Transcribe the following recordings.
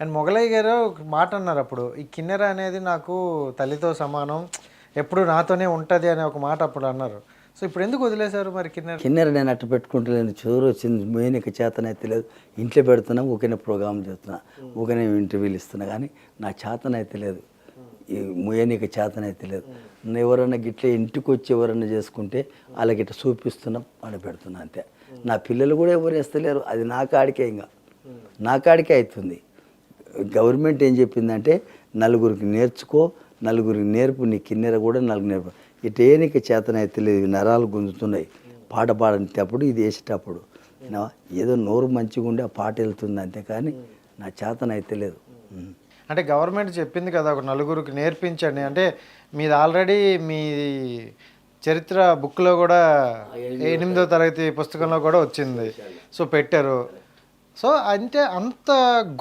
And Mogalaiah గారు ఒక మాట అన్నారు అప్పుడు ఈ కిన్నెర అనేది నాకు తల్లితో సమానం ఎప్పుడు నాతోనే ఉంటుంది అనే ఒక మాట అప్పుడు అన్నారు. సో ఇప్పుడు ఎందుకు వదిలేశారు మరి కిన్నెర? కిన్నెర నేను అట్టు పెట్టుకుంటలేను చోరు వచ్చింది మేనిక చేతనైతే లేదు ఇంట్లో పెడుతున్నా ఊకనే ప్రోగ్రామ్ చేస్తున్నా ఊకనే ఇంటర్వ్యూలు ఇస్తున్నా కానీ నా చేతనైతే లేదు ఈ ముయనిక చేతనైతే లేదు నేను ఎవరన్నా గిట్ల ఇంటికి వచ్చి ఎవరన్నా చేసుకుంటే వాళ్ళకి ఇట్లా చూపిస్తున్నాం ఆడ పెడుతున్నా అంతే. నా పిల్లలు కూడా ఎవరు వేస్తలేరు అది నా కాడికే ఇంకా. నా కాడికే అవుతుంది. గవర్నమెంట్ ఏం చెప్పిందంటే నలుగురికి నేర్చుకో నలుగురికి నేర్పు నీ కిన్నెర కూడా నలుగురు నేర్పు. ఇటేనికి చేతనైతే లేదు నరాలు గుంజుతున్నాయి. పాట పాడేటప్పుడు ఇది వేసేటప్పుడు? ఏదో నోరు మంచిగా ఉండి ఆ పాట వెళ్తుంది అంతే కానీ నా చేతనైతే లేదు. అంటే గవర్నమెంట్ చెప్పింది కదా ఒక నలుగురికి నేర్పించండి. అంటే మీది ఆల్రెడీ మీ చరిత్ర బుక్లో కూడా ఎనిమిదో తరగతి పుస్తకంలో కూడా వచ్చింది. సో పెట్టారు. సో అంటే అంత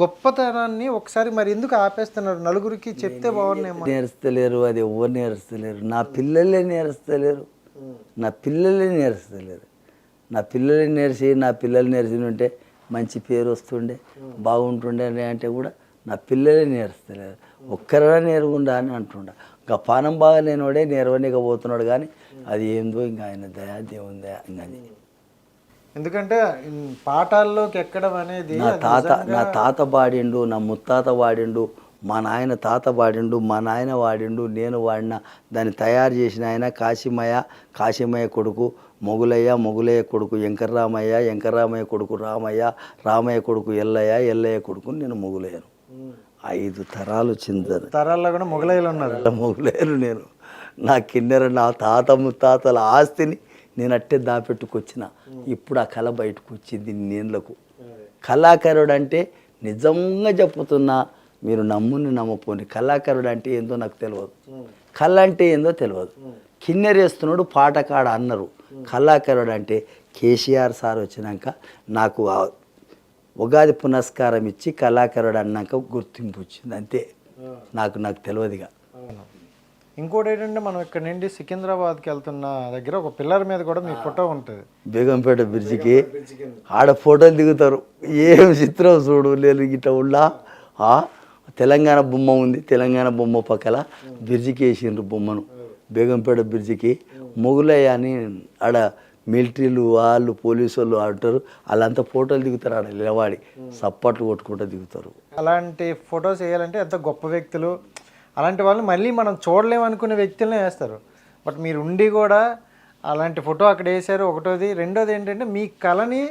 గొప్పతనాన్ని ఒకసారి మరి ఎందుకు ఆపేస్తున్నారు? నలుగురికి చెప్తే బాగున్నాయేమో నేర్స్తలేరు అది ఎవరు నేర్స్తలేరు. నా పిల్లలే నేర్స్తలేరు. నా పిల్లలే నేర్స్తలేరు. నా పిల్లలే నేర్చి నా పిల్లలు నేర్చి ఉంటే మంచి పేరు వస్తుండే బాగుంటుండే అని అంటే కూడా నా పిల్లలే నేర్స్తలేరు. ఒక్కరైనా నేర్చుకుంటా అని అంటుండ. ఇంకా పానం బాగా లేనివాడే నేర్వనిక పోతున్నాడు కానీ అది ఏందో ఇంకా ఆయన దయా దేవుని దయా ఇంకా ఎందుకంటే పాఠాల్లోకి ఎక్కడం అనేది నా తాత నా తాత వాడిండు నా ముత్తాత వాడిండు మా నాయన తాత వాడిండు మా నాయన వాడిండు నేను వాడిన దాన్ని తయారు చేసిన ఆయన కాశీమయ్య కాశీమయ్య కొడుకు మొగులయ్య మొగులయ్య కొడుకు వెంకర్రామయ్య వెంకర్రామయ్య కొడుకు రామయ్య రామయ్య కొడుకు ఎల్లయ్య ఎల్లయ్య కొడుకు నేను మొగులయ్యను. ఐదు తరాలు చిందరు. తరాల్లో కూడా మొగలయ్యలు ఉన్నారు. మొగులేరు నేను. నా కిన్నెర నా తాత ముత్తాతల ఆస్తిని నేను అట్టే దాపెట్టుకొచ్చిన. ఇప్పుడు ఆ కళ బయటకు వచ్చింది నేళ్ళకు కళాకారుడు అంటే నిజంగా చెప్పుతున్నా మీరు నమ్ముని నమ్మపోని. కళాకారుడు అంటే ఏందో నాకు తెలియదు కళ అంటే ఏందో తెలియదు కిన్నెరేస్తున్నాడు పాటకాడ అన్నారు. కళాకారుడు అంటే కేసీఆర్ సార్ వచ్చినాక నాకు ఉగాది పునస్కారం ఇచ్చి కళాకారుడు అన్నాక గుర్తింపు వచ్చింది. అంతే. నాకు నాకు తెలియదుగా ఇంకోటి ఏంటంటే మనం ఇక్కడ నుండి సికింద్రాబాద్కి వెళ్తున్న దగ్గర ఒక పిల్లర్ మీద కూడా మీ ఫోటో ఉంటుంది. బేగంపేట బ్రిడ్జికి ఆడ ఫోటోలు దిగుతారు. ఏం చిత్రం చూడు లేదు గిట్ట ఉళ్ళా ఆ, తెలంగాణ బొమ్మ ఉంది. తెలంగాణ బొమ్మ పక్కల బ్రిడ్జికి వేసిండ్రు బొమ్మను. బేగంపేట బ్రిడ్జికి మొగులయ్య అని ఆడ మిలిటరీలు వాళ్ళు పోలీసు వాళ్ళు ఆడతారు. వాళ్ళంతా ఫోటోలు దిగుతారు ఆడ నిలబడి. సప్పట్లు కొట్టుకుంటూ దిగుతారు. అలాంటి ఫొటోస్ వేయాలంటే ఎంత గొప్ప వ్యక్తులు. అలాంటి వాళ్ళు మళ్ళీ మనం చూడలేము అనుకునే వ్యక్తులనే వేస్తారు. బట్ మీరు ఉండి కూడా అలాంటి ఫోటో అక్కడ వేశారు. ఒకటోది. రెండోది ఏంటంటే మీ కళని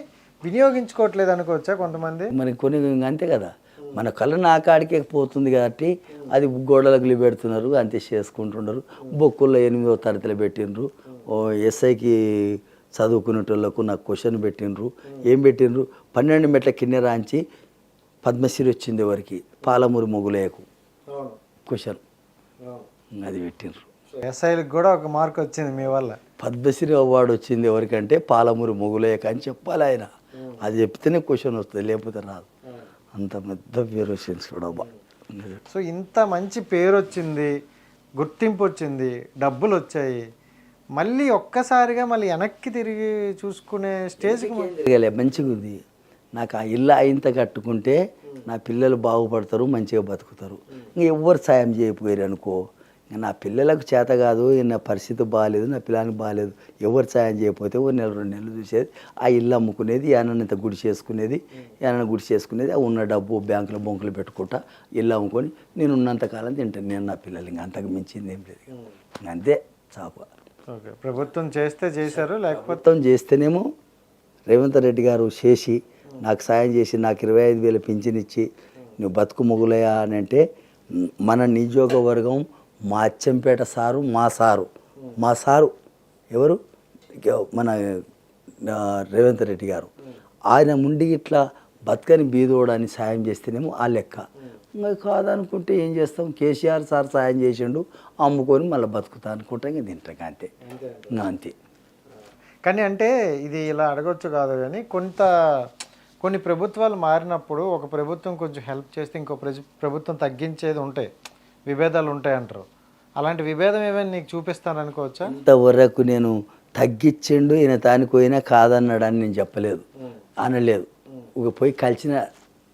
వినియోగించుకోవట్లేదు అనుకోవచ్చా కొంతమంది? మరి కొన్ని ఇంక అంతే కదా. మన కళ నా కాడికే పోతుంది కాబట్టి అది గోడలకు పెడుతున్నారు అంతే చేసుకుంటున్నారు బొక్కుల్లో ఎనిమిదో తరగతిలో పెట్టిండ్రు. ఓ ఎస్ఐకి చదువుకునేటోళ్ళకు నాకు క్వశ్చన్ పెట్టిండ్రు. ఏం పెట్టిండ్రు? పన్నెండు మెట్ల కింద రాంచి పద్మశ్రీ వచ్చింది ఎవరికి? పాలమూరి మొగులేయకు క్వశ్చన్ అది పెట్టిండ్రు. ఎస్ఐలకు కూడా ఒక మార్క్ వచ్చింది మీ వల్ల. పద్మశ్రీ అవార్డు వచ్చింది ఎవరికంటే పాలమూరి మొగులేయక అని చెప్పాలి ఆయన. అది చెప్తేనే క్వశ్చన్ వస్తుంది లేకపోతే రాదు. అంత పెద్ద పేరు వచ్చింది చూడబ్బా సో ఇంత మంచి పేరు వచ్చింది గుర్తింపు వచ్చింది డబ్బులు వచ్చాయి. మళ్ళీ ఒక్కసారిగా మళ్ళీ వెనక్కి తిరిగి చూసుకునే స్టేజ్కి తిరగలే? మంచిగా ఉంది నాకు ఆ ఇల్లు అయింత కట్టుకుంటే నా పిల్లలు బాగుపడతారు మంచిగా బతుకుతారు. ఇంకా ఎవ్వరు సాయం చేయకపోయారు అనుకో. ఇంకా నా పిల్లలకు చేత కాదు నా పరిస్థితి బాగాలేదు నా పిల్లానికి బాగాలేదు ఎవరు సాయం చేయకపోతే ఓ నెల రెండు నెలలు చూసేది ఆ ఇల్లు అమ్ముకునేది ఏమన్నా గుడి చేసుకునేది ఏమన్నా గుడి చేసుకునేది ఆ ఉన్న డబ్బు బ్యాంకులో బొంకులు పెట్టుకుంటా ఇల్లు అమ్ముకొని నేను ఉన్నంతకాలం తింటాను. నేను నా పిల్లలు ఇంకా అంతకు మించింది ఏం లేదు అంతే చాప. ఓకే ప్రభుత్వం చేస్తే చేశారు లేకపోతే మొత్తం చేస్తేనేమో రేవంత్ రెడ్డి గారు చేసి నాకు సాయం చేసి నాకు ఇరవై ఐదు వేలు పింఛన్ ఇచ్చి నువ్వు బతుకు మొగులయ్యా అని అంటే మన నియోజకవర్గం మా అచ్చంపేట సారు మా సారు. మా సారు ఎవరు? మన రేవంత్ రెడ్డి గారు. ఆయన ముండి ఇట్లా బతకని బీదోడని సాయం చేస్తేనేమో ఆ లెక్క. ఇంకా కాదనుకుంటే ఏం చేస్తాం? కేసీఆర్ సార్ సాయం చేసిండు అమ్ముకొని మళ్ళీ బతుకుతా అనుకుంటా ఇంకా తింటాం అంతే. ఇంకా అంతే. కానీ అంటే ఇది ఇలా అడగొచ్చు కాదు కానీ కొంత కొన్ని ప్రభుత్వాలు మారినప్పుడు ఒక ప్రభుత్వం కొంచెం హెల్ప్ చేస్తే ఇంకో ప్రభుత్వం తగ్గించేది ఉంటాయి. విభేదాలు ఉంటాయి అంటారు. అలాంటి విభేదం ఏమైనా నీకు చూపిస్తాను అనుకోవచ్చా? ఇంతవరకు నేను తగ్గించిండు ఈయన తానికి పోయినా కాదన్నాడని నేను చెప్పలేదు. అనలేదు. ఒక పోయి కలిసిన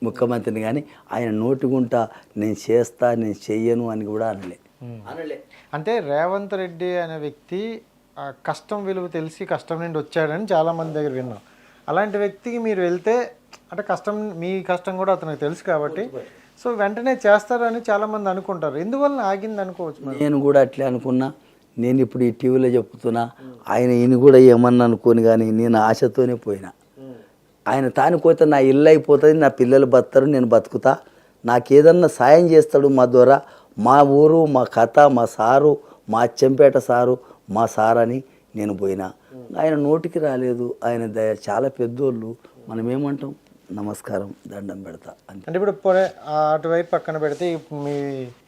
ముఖ్యమంత్రిని కానీ ఆయన నోటిగుంట నేను చేస్తా నేను చెయ్యను అని కూడా అనలే. అనలే. అంటే రేవంత్ రెడ్డి అనే వ్యక్తి ఆ కష్టం విలువ తెలిసి కష్టం నుండి వచ్చాడని చాలా మంది దగ్గర విన్నాం. అలాంటి వ్యక్తికి మీరు వెళ్తే అంటే కష్టం మీ కష్టం కూడా అతనికి తెలుసు కాబట్టి. సో వెంటనే చేస్తారని చాలా మంది అనుకుంటారు. ఎందువల్ల ఆగింది అనుకోవచ్చు నేను కూడా అట్లే అనుకున్నా. నేను ఇప్పుడు ఈ టీవీలో చెప్తున్నా ఆయన ఈయన కూడా ఏమన్నా అనుకోని కానీ నేను ఆశతోనే పోయినా. ఆయన తానిపోతే నా ఇల్లు అయిపోతుంది నా పిల్లలు బతారు నేను బతుకుతా. నాకేదన్నా సాయం చేస్తాడు మా ద్వారా మా ఊరు మా కథ మా సారు మా అచ్చంపేట సారు మా సార్ అని నేను పోయినా. ఆయన నోటికి రాలేదు. ఆయన దయ చాలా పెద్దోళ్ళు. మనం ఏమంటాం నమస్కారం దండం పెడతా అంతే అంటే ఇప్పుడు అటువైపు పక్కన పెడితే మీ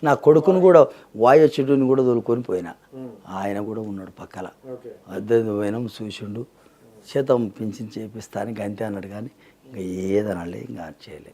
నా కొడుకును కూడా వాయు చెట్టుని కూడా తోలుకొని పోయినా. ఆయన కూడా ఉన్నాడు పక్కల. అద్దె పోయినాం చూసిండు. చేతం పింఛన్ చేపిస్తానికి అంతే అన్నాడు కానీ ఇంకా ఏదనాలే ఇంకా చేయలే.